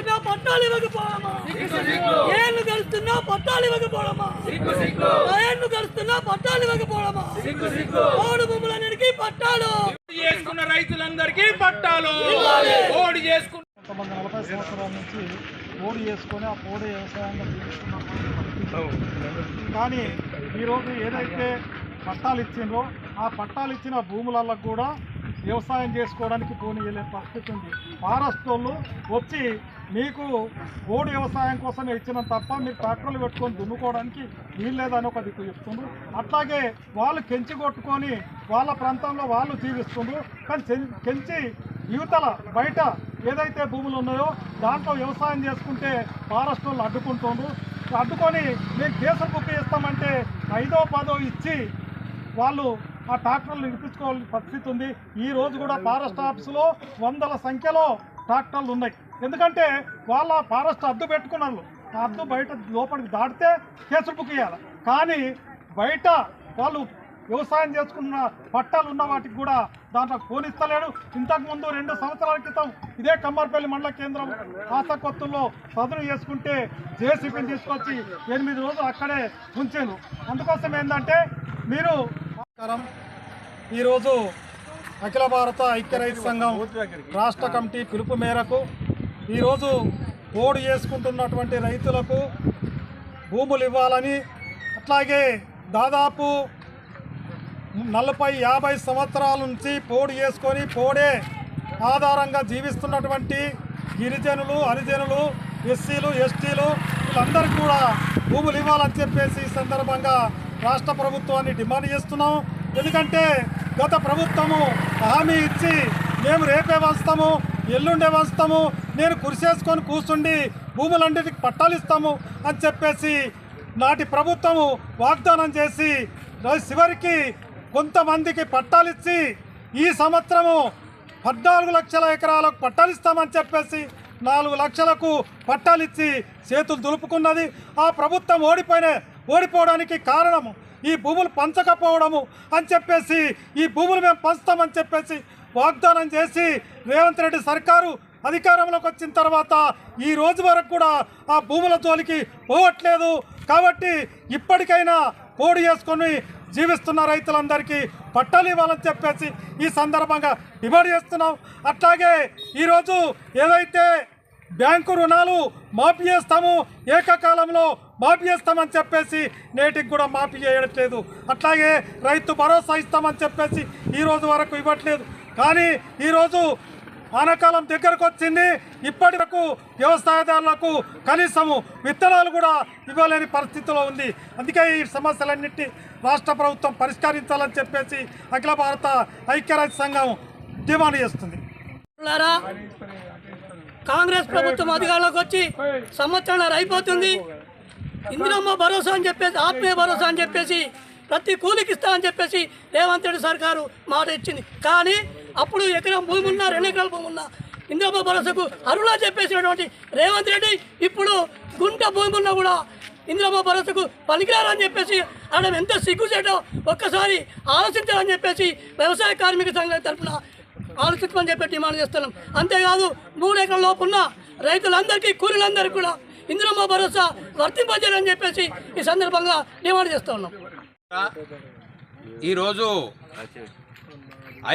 గడుస్తున్నా పట్టాలు ఇవ్వకపోవడమా? ఏళ్ళు గడుస్తున్నా పట్టాలు ఇవ్వకపోవడమా? ఏళ్ళు గడుస్తున్నా పట్టాలు ఇవ్వకపోవడమా? పోడు భూములన్నిటికీ పట్టాలు. చేసుకున్న రైతులందరికీ పట్టాలు. ఓడి చేసుకున్న కొంతమంది నలభై సంవత్సరాల నుంచి పోడి చేసుకొని ఆ పోడి వ్యవసాయంలో కానీ ఈరోజు ఏదైతే పట్టాలు ఇచ్చిండ్రో ఆ పట్టాలు ఇచ్చిన భూములలో కూడా వ్యవసాయం చేసుకోవడానికి పోనీయలే పరిస్థితి ఉంది. ఫారెస్ట్ వాళ్ళు వచ్చి మీకు ఓడి వ్యవసాయం కోసమే ఇచ్చిన తప్ప మీరు ట్రాక్టర్లు పెట్టుకొని దున్నుకోవడానికి వీల్లేదని ఒక దిక్కు చెప్తుండ్రు. అట్లాగే వాళ్ళు కెంచి కొట్టుకొని వాళ్ళ ప్రాంతంలో వాళ్ళు జీవిస్తుండ్రు. కానీ కెంచి యువతల బయట ఏదైతే భూములు ఉన్నాయో దాంట్లో వ్యవసాయం చేసుకుంటే ఫారెస్ట్ వాళ్ళు అడ్డుకుంటుండ్రు. అడ్డుకొని మేము కేసులు బుక్ చేస్తామంటే ఐదో పదో ఇచ్చి వాళ్ళు ఆ ట్రాక్టర్లు నిలిపించుకోవాల్సిన పరిస్థితి ఉంది. ఈ రోజు కూడా ఫారెస్ట్ ఆఫీసులో వందల సంఖ్యలో ట్రాక్టర్లు ఉన్నాయి. ఎందుకంటే వాళ్ళ ఫారెస్ట్ అద్దు పెట్టుకున్నారు. ఆ అద్దు బయట లోపలికి దాటితే కేసులు బుక్ చేయాలి. కానీ బయట వాళ్ళు వ్యవసాయం చేసుకున్న పట్టాలు ఉన్న వాటికి కూడా దాంట్లో పోనిస్తలేడు. ఇంతకుముందు రెండు సంవత్సరాల క్రితం ఇదే కమ్మర్పల్లి మండల కేంద్రం ఆసకొత్తుల్లో సదును చేసుకుంటే జేసీపీని తీసుకొచ్చి ఎనిమిది రోజులు అక్కడే ఉంచాను అందుకోసం ఏంటంటే మీరు నమస్కారం. ఈరోజు అఖిల భారత ఐక్య రైతు సంఘం రాష్ట్ర కమిటీ పిలుపు మేరకు ఈరోజు ఓడు చేసుకుంటున్నటువంటి రైతులకు భూములు ఇవ్వాలని అట్లాగే దాదాపు నలభై యాభై సంవత్సరాల నుంచి పోడు చేసుకొని పోడే ఆధారంగా జీవిస్తున్నటువంటి గిరిజనులు హరిజనులు ఎస్సీలు ఎస్టీలు వీళ్ళందరికీ కూడా భూములు ఇవ్వాలని చెప్పేసి ఈ సందర్భంగా రాష్ట్ర ప్రభుత్వాన్ని డిమాండ్ చేస్తున్నాం. ఎందుకంటే గత ప్రభుత్వము హామీ ఇచ్చి మేము రేపే వస్తాము ఎల్లుండే వస్తాము నేను కురిసేసుకొని కూర్చుండి భూములన్నిటికి పట్టాలు ఇస్తాము అని చెప్పేసి నాటి ప్రభుత్వము వాగ్దానం చేసి చివరికి కొంతమందికి పట్టాలిచ్చి ఈ సంవత్సరము పద్నాలుగు లక్షల ఎకరాలకు పట్టాలిస్తామని చెప్పేసి నాలుగు లక్షలకు పట్టాలిచ్చి చేతులు దులుపుకున్నది. ఆ ప్రభుత్వం ఓడిపోయిన ఓడిపోవడానికి కారణము ఈ భూములు పంచకపోవడము అని చెప్పేసి ఈ భూములు మేము పంచుతామని చెప్పేసి వాగ్దానం చేసి రేవంత్ రెడ్డి సర్కారు అధికారంలోకి వచ్చిన తర్వాత ఈ రోజు వరకు కూడా ఆ భూముల జోలికి పోవట్లేదు. కాబట్టి ఇప్పటికైనా పోడు చేసుకొని జీవిస్తున్న రైతులందరికీ పట్టాలు ఇవ్వాలని చెప్పేసి ఈ సందర్భంగా డిమాండ్ చేస్తున్నాం. అట్లాగే ఈరోజు ఏదైతే బ్యాంకు రుణాలు మాఫీ చేస్తాము ఏకకాలంలో మాఫీ చేస్తామని చెప్పేసి నేటికి కూడా మాఫీ చేయట్లేదు. అట్లాగే రైతు భరోసా ఇస్తామని చెప్పేసి ఈ రోజు వరకు ఇవ్వట్లేదు. కానీ ఈరోజు ఆనకాలం దగ్గరకు వచ్చింది. ఇప్పటి వరకు వ్యవసాయదారులకు కనీసము విత్తనాలు కూడా ఇవ్వలేని పరిస్థితిలో ఉంది. అందుకే ఈ సమస్యలన్నింటినీ రాష్ట్ర ప్రభుత్వం పరిష్కరించాలని చెప్పేసి అఖిల భారత ఐక్యరాజ్య సంఘం డిమాండ్ చేస్తుంది. కాంగ్రెస్ ప్రభుత్వం అధికారంలోకి వచ్చి సంవత్సరాలు అయిపోతుంది. ఇందిరమ్మ భరోసా అని చెప్పేసి ఆత్మీయ భరోసా అని చెప్పేసి ప్రతి కూలికి ఇస్తా అని చెప్పేసి రేవంత్ రెడ్డి సర్కారు మాట ఇచ్చింది. కానీ అప్పుడు ఎకరం భూమి ఉన్నా రెండు ఎకరాల భూమి ఉన్నా ఇందిరమ్మ భరోసాకు అరుణా చెప్పేసినటువంటి రేవంత్ రెడ్డి ఇప్పుడు గుంట భూమి ఉన్నా కూడా ఇందిరమ్మ భరోసాకు పనికిరారని చెప్పేసి అనడం ఎంత సిగ్గుచేటో ఒక్కసారి ఆలోచించాలని చెప్పేసి వ్యవసాయ కార్మిక సంఘం తరఫున ఆలోచించమని చెప్పి డిమాండ్ చేస్తున్నాం. అంతేకాదు మూడు ఎకరాల లోపు ఉన్న రైతులందరికీ కూలీలందరికీ కూడా ఇందులో మా భరోసా వర్తింపజేయాలని చెప్పేసి ఈ సందర్భంగా డిమాండ్ చేస్తూ ఉన్నాం. ఈరోజు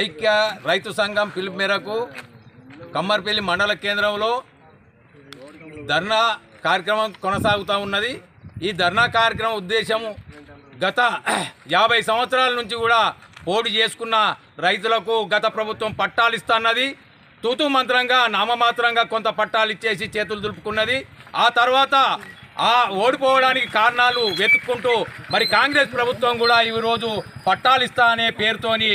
ఐక్య రైతు సంఘం పిలుపు మేరకు కమ్మర్పల్లి మండల కేంద్రంలో ధర్నా కార్యక్రమం కొనసాగుతూ ఉన్నది. ఈ ధర్నా కార్యక్రమం ఉద్దేశము గత యాభై సంవత్సరాల నుంచి కూడా పోటీ చేసుకున్న రైతులకు గత ప్రభుత్వం పట్టాలు ఇస్తున్నది తూతు మంత్రంగా నామమాత్రంగా కొంత పట్టాలు ఇచ్చేసి చేతులు దులుపుకున్నది. ఆ తర్వాత ఆ ఓడిపోవడానికి కారణాలు వెతుక్కుంటూ మరి కాంగ్రెస్ ప్రభుత్వం కూడా ఈరోజు పట్టాలు ఇస్తా అనే పేరుతోని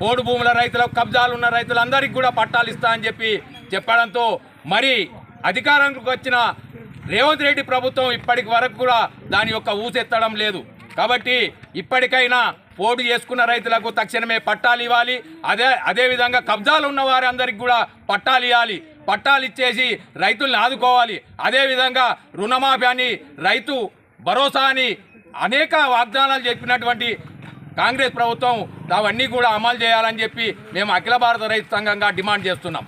పోడు భూముల రైతులకు కబ్జాలు ఉన్న రైతులందరికీ కూడా పట్టాలు ఇస్తా అని చెప్పి చెప్పడంతో మరి అధికారంలోకి వచ్చిన రేవంత్ రెడ్డి ప్రభుత్వం ఇప్పటికి వరకు కూడా దాని యొక్క ఊసెత్తడం లేదు. కాబట్టి ఇప్పటికైనా పోటీ చేసుకున్న రైతులకు తక్షణమే పట్టాలు ఇవ్వాలి. అదే అదేవిధంగా కబ్జాలు ఉన్న వారందరికీ కూడా పట్టాలు ఇవ్వాలి. పట్టాలు ఇచ్చేసి రైతుల్ని ఆదుకోవాలి. అదేవిధంగా రుణమాఫీ అని రైతు భరోసా అని అనేక వాగ్దానాలు చెప్పినటువంటి కాంగ్రెస్ ప్రభుత్వం అవన్నీ కూడా అమలు చేయాలని చెప్పి మేము అఖిల భారత రైతు సంఘంగా డిమాండ్ చేస్తున్నాం.